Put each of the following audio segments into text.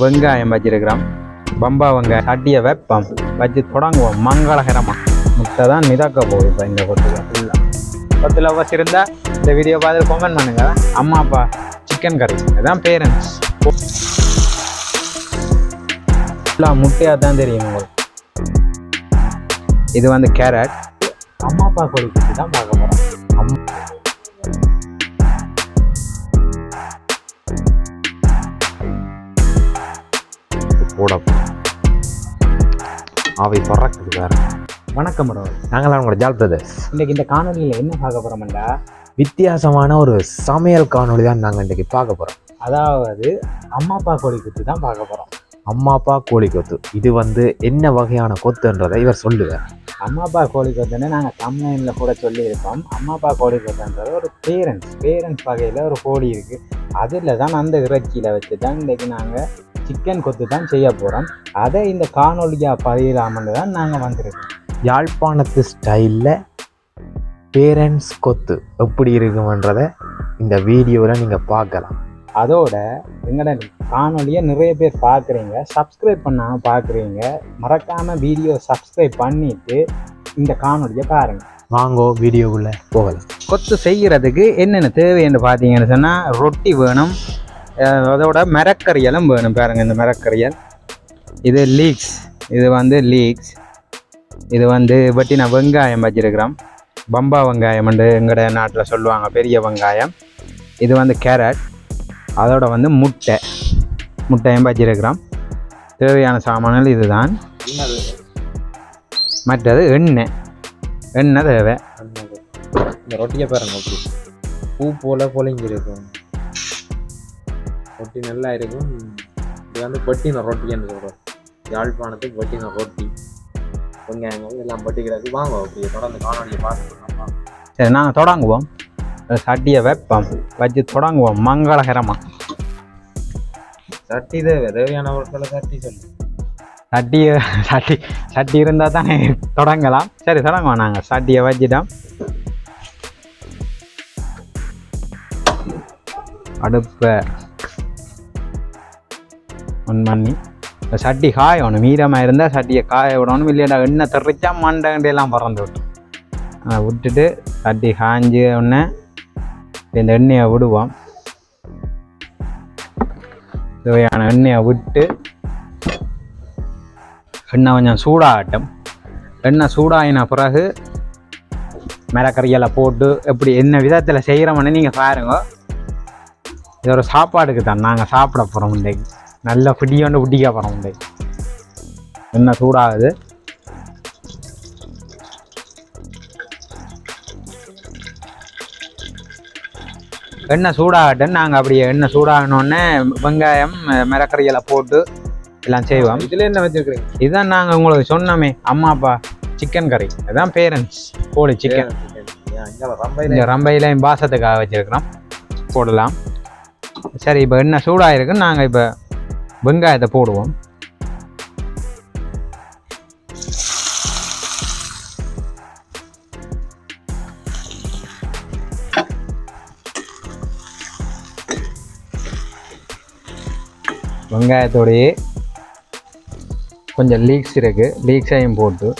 வெங்காயம் வச்சிருக்கிறோம் பம்பா வெங்காயம் சட்டியை வைப்போம் வச்சு தொடங்குவோம். மங்களகரமாக முட்டை தான் மிதக்க போகுது இப்போ இந்த கொத்துல ஃபுல்லாக கொத்தில் இருந்தால் இந்த வீடியோ பார்த்து கமெண்ட் பண்ணுங்க. அம்மா அப்பா சிக்கன் கறி இதுதான் பேரண்ட்ஸ் ஃபுல்லாக முட்டையாக தான் தெரியும் உங்களுக்கு. இது வந்து கேரட் அம்மா அப்பா கோழி தான் பார்க்க போகிறோம் போட அவை பறக்குது வேற. வணக்கம். நாங்களாம் உங்களோட ஜால் பிரதர்ஸ் இன்னைக்கு இந்த காணொலியில் என்ன பார்க்க போகிறோம்டா வித்தியாசமான ஒரு சமையல் காணொளி தான் நாங்கள் இன்றைக்கி பார்க்க போகிறோம் அதாவது அம்மா அப்பா கோழி குட்டி தான் பார்க்க போகிறோம் அம்மா அப்பா கோழி கொத்து. இது வந்து என்ன வகையான கொத்துன்றதை இவர் சொல்லுவார். அம்மா அப்பா கோழி கொத்துன்னு நாங்கள் தமிழ்ல கூட சொல்லியிருக்கோம். அம்மா அப்பா கோழி கொத்துன்றது ஒரு பேரண்ட்ஸ் பேரண்ட்ஸ் வகையில் ஒரு கோழி இருக்குது அதில் தான் அந்த இறைச்சியில் வச்சு தான் இன்றைக்கி நாங்கள் சிக்கன் கொத்து தான் செய்ய போகிறோம் அதை இந்த காணொலியாக பதியலாமன்னு தான் நாங்கள் வந்திருக்கோம். யாழ்ப்பாணத்து ஸ்டைலில் பேரண்ட்ஸ் கொத்து எப்படி இருக்குமன்றதை இந்த வீடியோவில் நீங்கள் பார்க்கலாம். அதோட எங்களோட காணொலியை நிறைய பேர் பார்க்குறீங்க சப்ஸ்கிரைப் பண்ணாமல் பார்க்குறீங்க மறக்காமல் வீடியோ சப்ஸ்கிரைப் பண்ணிவிட்டு இந்த காணொலியை பாருங்கள் வாங்கோ வீடியோக்குள்ளே போகலாம். கொத்து செய்கிறதுக்கு என்னென்ன தேவைன்னு பார்த்தீங்கன்னு சொன்னால் ரொட்டி வேணும் அதோட மரக்கறியலும் வேணும் பாருங்கள் இந்த மரக்கறியல். இது லீக்ஸ் இது வந்து லீக்ஸ் இது வந்து வெட்டின வெங்காயம் வச்சிருக்கிறோம். பம்பா வெங்காயம் வந்து நாட்டில் சொல்லுவாங்க பெரிய வெங்காயம். இது வந்து கேரட் அதோட வந்து முட்டை. முட்டையும் வச்சிருக்கிறோம். தேவையான சாமான்கள் இதுதான். மற்றது எண்ணெய். எண்ணெய் தேவை. இந்த ரொட்டியை பாருங்க பூ போல பொலிங்கி இருக்கும் ரொட்டி நல்லா இருக்கும். இது வந்து பொட்டின ரொட்டின்னு சொல்கிறோம் யாழ்ப்பாணத்துக்கு பொட்டின ரொட்டி. வெங்காயங்கள் எல்லாம் பொட்டிக்கிறது வாங்க அப்படி தொடர்ந்து காணொலியை பார்த்துக்கலாம் சரி நாங்கள் தொடங்குவோம். சட்டியை வைப்போம். வச்சு தொடங்குவோம். மங்களகரமாக சட்டி தேவை தேவையான பொருட்களை சட்டி சொல்லு. சட்டி சட்டி சட்டி இருந்தால் தானே தொடங்கலாம். சரி தொடங்குவோம் நாங்கள் சட்டியை வச்சுட்டோம். அடுப்பை ஒன் பண்ணி இந்த சட்டி காயணும். மீரமாக இருந்தால் சட்டியை காய விடணும். இல்லையா எண்ணெய் தெரிச்சா மண்டை பறந்து விட்டு அதை விட்டுட்டு சட்டி காய்ஞ்ச உடனே இந்த எண்ணெயை விடுவோம். தேவையான எண்ணெயை விட்டு எண்ணெய் கொஞ்சம் சூடாகட்டும். எண்ணெய் சூடாகின பிறகு மிளக்கறியெல்லாம் போட்டு எப்படி என்ன விதத்தில் செய்கிறோம்னு நீங்கள் பாருங்க. இது ஒரு சாப்பாடுக்கு தான். நாங்கள் சாப்பிட போகிறோம் இன்றைக்கு. நல்ல பிடியோண்டு பிடிக்க போகிறோம் இன்றைக்கு எண்ணெய் சூடாகுது. எண்ணெய் சூடாகட்டும். நாங்கள் அப்படியே எண்ணெய் சூடாகணுன்னே வெங்காயம் மிளகறியெல்லாம் போட்டு எல்லாம் செய்வோம். இதுல என்ன வச்சிருக்கீங்க இதுதான் நாங்கள் உங்களுக்கு சொன்னோமே அம்மா அப்பா சிக்கன் கறி இதுதான் பேரண்ட்ஸ் கோழி சிக்கன் இந்த ரம்பையிலையும் பாசத்துக்காக வச்சிருக்கிறோம். போடலாம். சரி இப்போ என்ன சூடாக இருக்குன்னு நாங்கள் இப்போ வெங்காயத்தை போடுவோம். வெங்காயத்தோடையே கொஞ்சம் லீக்ஸ் இருக்குது லீக்ஸையும் போட்டு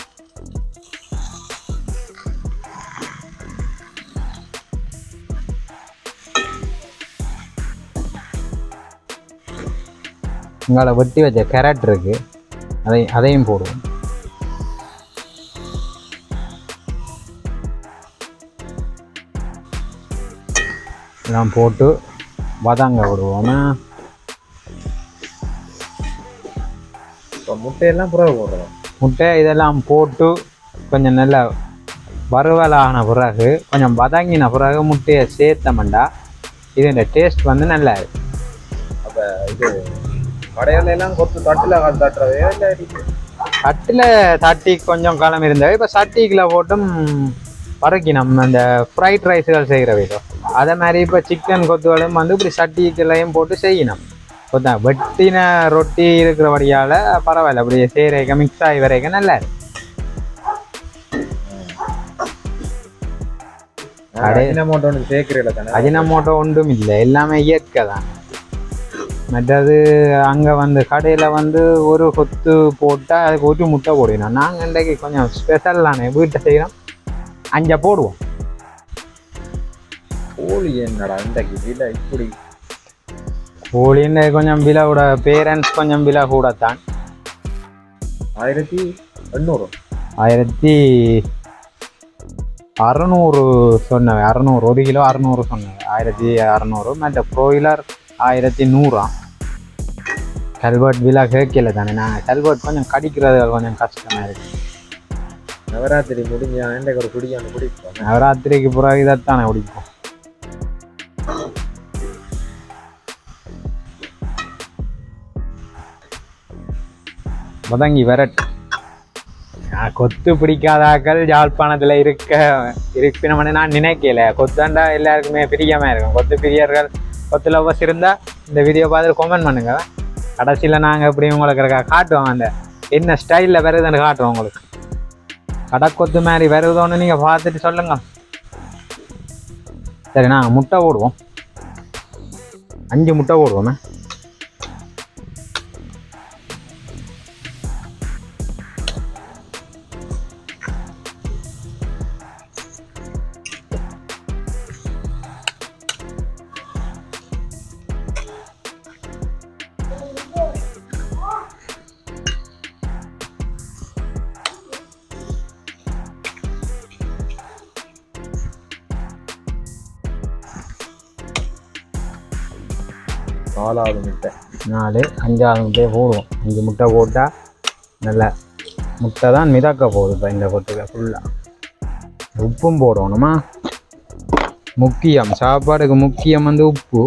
இங்கால வெட்டி வச்ச கேரட் இருக்கு. அதை அதையும் போடுவோம். எல்லாம் போட்டு வதங்க விடுவோம். இப்போ முட்டையெல்லாம் புறவை போடுறோம். முட்டை இதெல்லாம் போட்டு கொஞ்சம் நல்ல வறுவலான பிறகு கொஞ்சம் வதங்கின பிறகு முட்டையை சேர்த்தமண்டா இதோட டேஸ்ட் வந்து நல்லா அப்போ இது கடையில எல்லாம் கொத்து தட்டில் தட்டுறதே இல்லை சட்டியில் சட்டி கொஞ்சம் காலம் இருந்தது. இப்போ சட்டிக்குள்ள போட்டும் பறக்கினோம் அந்த ஃப்ரைட் ரைஸுகள் செய்கிற விதம். அதே மாதிரி இப்போ சிக்கன் கொத்துகளும் வந்து இப்படி சட்டிக்குள்ளையும் போட்டு செய்யணும். கொத்தா வெட்டின ரொட்டி இருக்கிறபடியால் பரவாயில்ல. அப்படி செய்கிறக்க மிக்ஸ் ஆகி வரைக்கும் நல்லா இருக்கு. அடே. அமௌண்ட் ஒன்று சேர்க்கிறீங்களா அஜினமோட்டோ ஒன்றும் இல்லை. எல்லாமே இயற்கை தான். மற்றது அங்கே வந்து கடையில் வந்து ஒரு கொத்து போட்டால் அதுக்கு ஒரு முட்டை போடுவோம் நாங்கள் இன்றைக்கு கொஞ்சம் ஸ்பெஷல் தானே வீட்டை செய்கிறோம் அஞ்சை போடுவோம். கோழி என்னடா இன்றைக்கு விலை இப்படி? கோழின்னு கொஞ்சம் விலையோட பேரண்ட்ஸ் கொஞ்சம் விலை கூடத்தான். ஆயிரத்தி எண்ணூறு. ஆயிரத்தி அறநூறு சொன்னவன் அறநூறு ஒரு கிலோ அறநூறு சொன்னவன். ஆயிரத்தி அறநூறு மற்ற ப்ரோயிலர் ஆயிரத்தி நூறாம் கல்வெட் விழா கேட்கல தானே? நான் கல்வெட் கொஞ்சம் கடிக்கிறது கொஞ்சம் கஷ்டமாக இருக்கு. நவராத்திரி முடிஞ்ச இன்றைக்கு ஒரு குடியாண்டு குடிப்போம். நவராத்திரிக்கு பிறகு இதைத்தானே பிடிக்கும் முதங்கி விரட். நான் கொத்து பிடிக்காதாக்கள் யாழ்ப்பாணத்தில் இருக்க இருப்பினம்னு நான் நினைக்கல. கொத்தாண்டா எல்லாருக்குமே பிரியமாக இருக்கும். கொத்து பிரியர்கள் கொத்து லவ்வஸ் இருந்தால் இந்த வீடியோ பார்த்து கமெண்ட் பண்ணுங்க. கடைசியில் நாங்கள் எப்படி உங்களுக்கு காட்டுவோம். அந்த என்ன ஸ்டைலில் வருதுன்னு காட்டுவோம் உங்களுக்கு. கடைக்கொத்து மாதிரி வருதோன்னு நீங்கள் பார்த்துட்டு சொல்லுங்க. சரி நாங்கள் முட்டை போடுவோம். அஞ்சு முட்டை போடுவோமே. நாலாவது முட்டை. நாலு அஞ்சாறு முட்டையை போடுவோம். அஞ்சு முட்டை போட்டால் நல்ல முட்டை தான் மிதக்க போகுது இப்போ இந்த கொத்துக்க ஃபுல்லாக உப்பும் போடணுமா? முக்கியம். சாப்பாடுக்கு முக்கியம் வந்து உப்பு.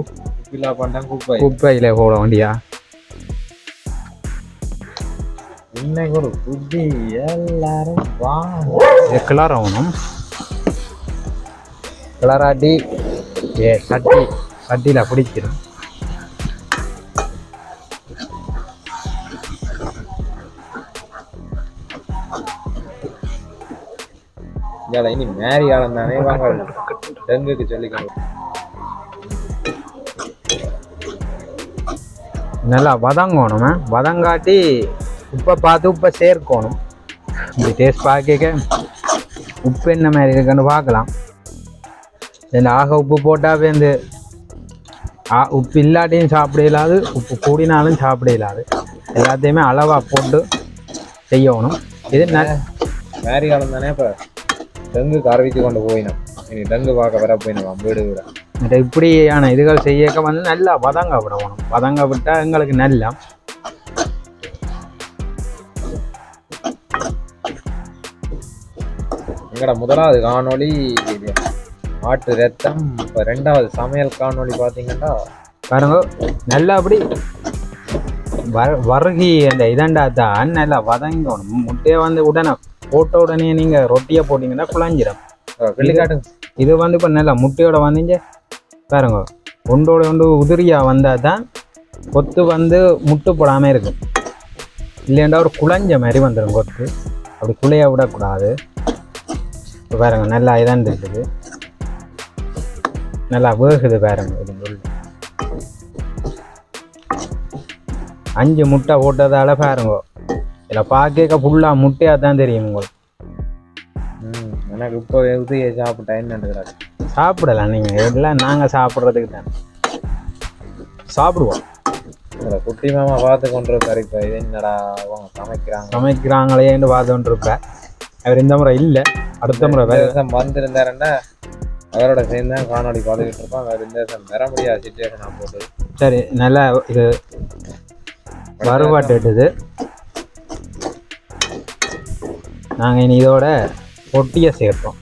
குப்பை. குப்பையில் போட வேண்டியா? இன்னைக்கு ஒரு புத்தி எல்லாரும் இது கிளறணும் கிளறாட்டி ஏ சட்டி. சட்டியில் பிடிச்சிடும் இதில் இனி மேரி காலம் தானே வாங்க. டெங்குக்கு சொல்லிக்கணும் நல்லா வதங்கணுமே. வதங்காட்டி உப்பை பார்த்து உப்பை சேர்க்கணும். இப்படி டேஸ்ட் பார்க்க உப்பு என்ன மாதிரி இருக்குன்னு பார்க்கலாம். இதில் ஆக உப்பு போட்டால் இந்த உப்பு இல்லாட்டியும் சாப்பிட இயலாது. உப்பு கூடினாலும் சாப்பிட இயலாது. எல்லாத்தையுமே அளவாக போட்டு செய்யணும். இது மேரி காலம் தானே இப்போ? டெங்குக்கு அறிவித்து கொண்டு போயினோம். இனி டெங்கு பார்க்க வர போயினோம் வீடு வீட இந்த இப்படியான இதுகள் செய்யக்க வந்து நல்லா வதங்க விடணும். வதங்க விட்டால் எங்களுக்கு நல்லா. எங்கட முதலாவது காணொளி ஆட்டு ரத்தம். இப்போ ரெண்டாவது சமையல் காணொளி பார்த்தீங்கன்னா பாருங்க நல்லா அப்படி வர வறுகி அந்த இதண்டா தான் நல்லா வதங்கணும். முட்டையை வந்து உடனே போட்ட உடனே நீங்கள் ரொட்டியை போட்டிங்கன்னா குழஞ்சிடும் வெள்ளிக்காட்டு. இது வந்து இப்போ நல்லா முட்டையோட வந்துங்க. பாருங்க ஒன்றோட ஒன்று உதிரியாக வந்தால் தான் கொத்து வந்து முட்டு போடாமல் இருக்கும் இல்லைண்டா ஒரு குழஞ்ச மாதிரி வந்துடும் கொத்து. அப்படி குழைய விடக்கூடாது. இப்போ பாருங்க நல்லா இதான் இருக்குது. நல்லா வேகுது பாருங்க இது. அஞ்சு முட்டை போட்டதால பாருங்க இதில் பார்க்க ஃபுல்லாக முட்டையாக தான் தெரியும் உங்களுக்கு. ம், எனக்கு இப்போ உதவியை சாப்பிட்டா என்னன்றாரு சாப்பிடலாம் நீங்கள் எல்லாம் நாங்கள் சாப்பிட்றதுக்கு தான். சாப்பிடுவோம். இந்த குட்டி மாமா பார்த்து கொண்டு இருக்காரு இப்போ. இது என்னடா அவங்க சமைக்கிறாங்க? சமைக்கிறாங்களேன்னு பார்த்துட்டு இருப்பேன் அவர் இந்த முறை இல்லை. அடுத்த முறை வேற வருஷம் வந்திருந்தாருன்னா அவரோட சேர்ந்து தான் காணொளி பார்த்துக்கிட்டு இருப்போம். அவர் இந்த வருஷம் வர முடியாத. சுச்சுவேஷன் போட்டு. சரி நல்லா இது வறுபாட்டுது நாங்கள் இனி இதோட பொட்டியை சேர்ப்போம்.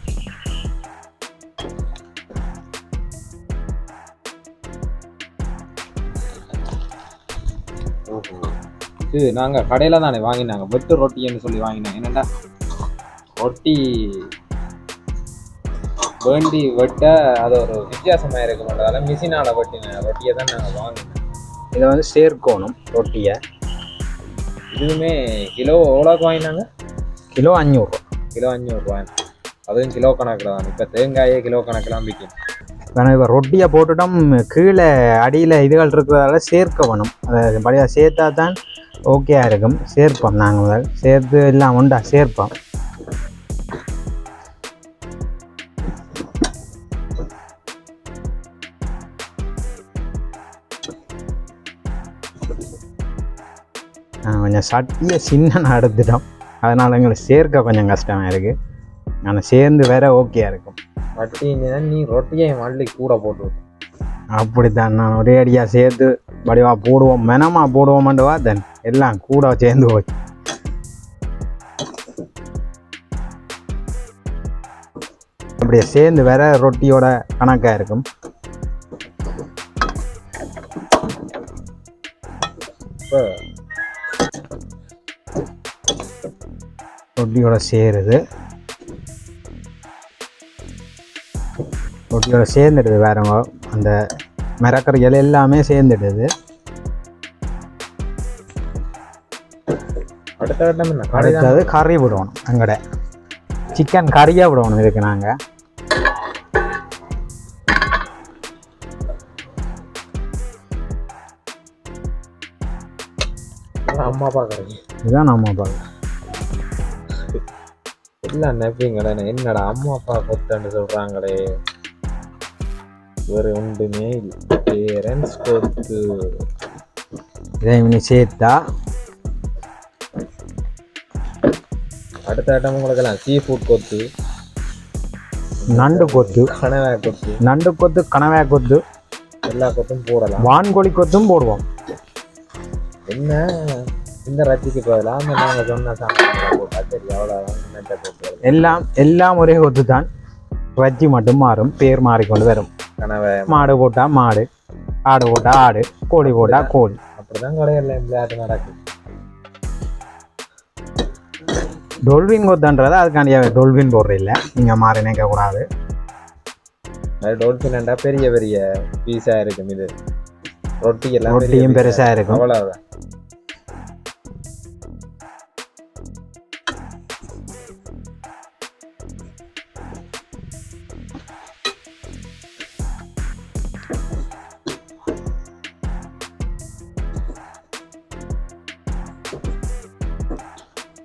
இது நாங்கள் கடையில் தானே வாங்கினாங்க. வெட்டு ரொட்டின்னு சொல்லி வாங்கினாங்க. என்னடா ரொட்டி வேண்டி வெட்ட அது ஒரு வித்தியாசமாக இருக்க மாட்டதால மிஷினால் வெட்டின ரொட்டியை தான் நாங்கள் வாங்கினோம். இதை வந்து சேர்க்கணும் ரொட்டியை. இதுவுமே கிலோ எவ்வளோக்கு வாங்கினாங்க? கிலோ அஞ்சூறுரூவா கிலோ அஞ்சூறுரூவா அதுவும் கிலோ கணக்கில் தான் இப்போ தேங்காயே கிலோ கணக்கெலாம் விற்கும் வேணும் இப்போ ரொட்டியை போட்டுட்டோம் கீழே அடியில் இதுகள் இருக்கிறதால சேர்க்க வேணும் அதை படியாக சேர்த்தா தான் ஓகேயா இருக்கும் சேர்ப்போம் நாங்கள் முதல் சேர்த்து எல்லாம் உண்டா சேர்ப்போம் கொஞ்சம் சட்டியை சின்ன எடுத்துட்டோம் அதனால் எங்களுக்கு சேர்க்க கொஞ்சம் கஷ்டமாக இருக்குது ஆனால் சேர்ந்து வேற ஓகேயா இருக்கும். வட்டின்னு நீ ரொட்டியை மல்லி கூட போட்டு விட்ட. அப்படித்தான் நான் ஒரே அடியாக சேர்த்து வடிவா போடுவோம் மெனமா போடுவோமாண்டு பார்த்தேன். எல்லாம் கூட சேர்ந்து போச்சு. அப்படியே சேர்ந்து வேற ரொட்டியோட கணக்காக இருக்கும். இப்போ ரொட்டியோட சேருது. ரொட்டியோட சேர்ந்துடுது வேறவங்க அந்த மிரக்கறிகள் எல்லாமே சேர்ந்துடுது. அடுத்தது கறி விடணும் எங்கட. சிக்கன் கறியாக விடணும் இதுக்கு நாங்கள் அம்மா கடைக்கு இதுதான் நம்ம பார்க்க எல்லாம் நம்பிங்களே என்னடா அம்மா அப்பா கொத்தன்னு சொல்றாங்களே. வேறு ஒன்றுமே பேரண்ட்ஸ் கொத்து இதை சேர்த்தா? அடுத்த கட்டம் உங்களுக்கெல்லாம் சீ ஃபுட் கொத்து. நண்டு கொத்து. கனவா கொத்து. நண்டு கொத்து கனவா கொத்து. எல்லா கொத்தும் போடலாம். வான்கோழி கொத்தும் போடுவோம். என்ன? இந்த ரத்திக்கு பதிலாக நாங்கள் சொன்ன சரி அவ்வளோதான் போட்டு எல்லாம் எல்லாம் ஒரே கொத்து தான் வச்சி மட்டும் மாறும் பேர் மாறிக்கொண்டு வரும். கனவை. மாடு போட்டா மாடு ஆடு போட்டா ஆடு கோழி போட்டா கோழி. அப்படிதான் கடையில் விளையாட்டு நடக்குது டொல்வின் கொத்துன்றதை அதுக்காண்டியாக டொல்வின் போடுற இல்லை. நீங்கள் மாறி நினைக்கக்கூடாது அது டோல்ஃபின்டா பெரிய பெரிய பீஸா இருக்கும் இது. ரொட்டி எல்லாம் ரொட்டியும் piece ஆ பெருசா இருக்கும். அவ்வளவுதான்.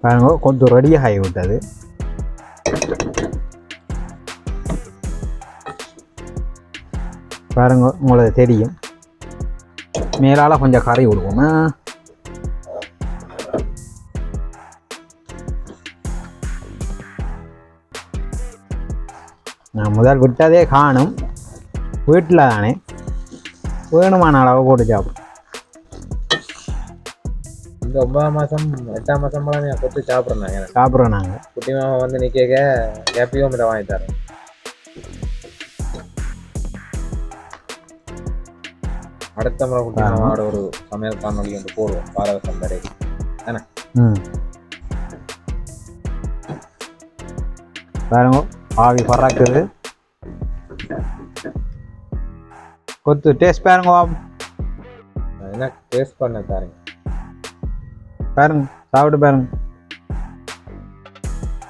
பாருங்க கொஞ்சம் ரெடியாக ஆகி விட்டது பாருங்க உங்களுக்கு தெரியும். மேலால் கொஞ்சம் கறி விடுவோம்? நான் முதல் விட்டதே காணும். வீட்டில் தானே. வேணுமான அளவு போட்டு சாப்பிடும் இந்த ஒன்பதாம் மாசம் எட்டாம் மாசம் போல நான் கொத்து சாப்பிட்றேன் எனக்கு. சாப்பிட்றோம் நாங்கள் குட்டி மாமா வந்து நிக்க ஹாப்பியும் இதை வாங்கி தரேன். அடுத்த முறை குட்டி. மாமாவோட ஒரு சமையல் காணொலி வந்து போடுவோம் பாரவசம் வரை. ம். பாருங்க ஆவி பறக்குது. கொத்து டேஸ்ட் பாருங்க என்ன டேஸ்ட் பண்ண தரேன் பாருங்க சாப்பிட்டு பாருங்க.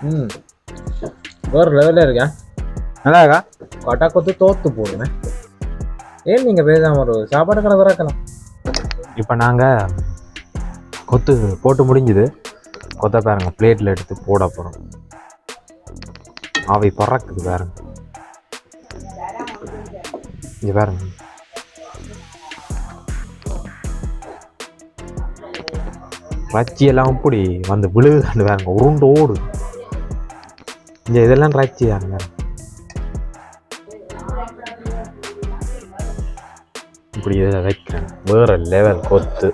ம். வேறு லெவலில் இருக்கேன் நல்லா இருக்கா? கொட்டா கொத்து தோத்து போடுவேன் ஏன் நீங்க பேசாம ஒரு சாப்பாடு கடை திறக்கலாம் இப்போ நாங்கள் கொத்து போட்டு முடிஞ்சுது. கொத்த பாருங்க பிளேட்டில் எடுத்து போட போகிறோம் ஆவி பறக்குது பாருங்க. இங்க பாருங்க. ரச்சி எல்லாம் இப்படி வந்து விழுகுதாண்டு பாருங்க உருண்டு ஓடு இந்த இதெல்லாம் ரச்சி தாங்க இப்படி இதை வைக்கிறேன். வேற லெவல் கொத்து.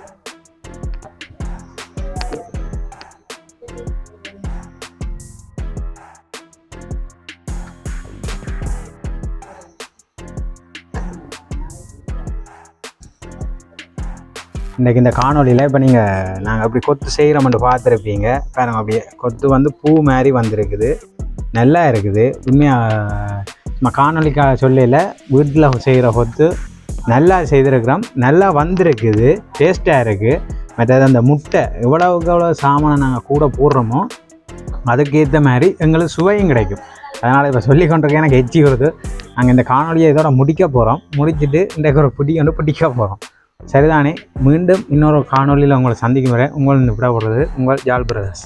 இன்றைக்கி இந்த காணொலியில் இப்போ நீங்கள் நாங்கள் அப்படி கொத்து செய்கிறோம்னு பார்த்துருப்பீங்க. பாருங்க அப்படியே கொத்து வந்து பூ மாதிரி வந்திருக்குது. நல்லா இருக்குது. உண்மையாக நம்ம காணொலிக்காக சொல்லல வீட்டில் செய்கிற கொத்து நல்லா செய்திருக்கிறோம். நல்லா வந்திருக்குது. டேஸ்ட்டாக இருக்குது மற்றது அந்த முட்டை எவ்வளவுக்கு எவ்வளோ சாமானை நாங்கள் கூட போடுறோமோ அதுக்கேற்ற மாதிரி எங்களுக்கு சுவையும் கிடைக்கும். அதனால் இப்போ சொல்லி கொண்டிருக்கேன் எனக்கு எச்சி வருது. நாங்கள் இந்த காணொலியை இதோட முடிக்க போகிறோம் முடிச்சுட்டு இன்றைக்கு ஒரு பிடி வந்து பிடிக்க போகிறோம் சரிதானே? மீண்டும் இன்னொரு காணொலியில் உங்களை சந்திக்கும் வரை உங்கள் விட போகிறது உங்கள் ஜால் பிரதர்ஸ்.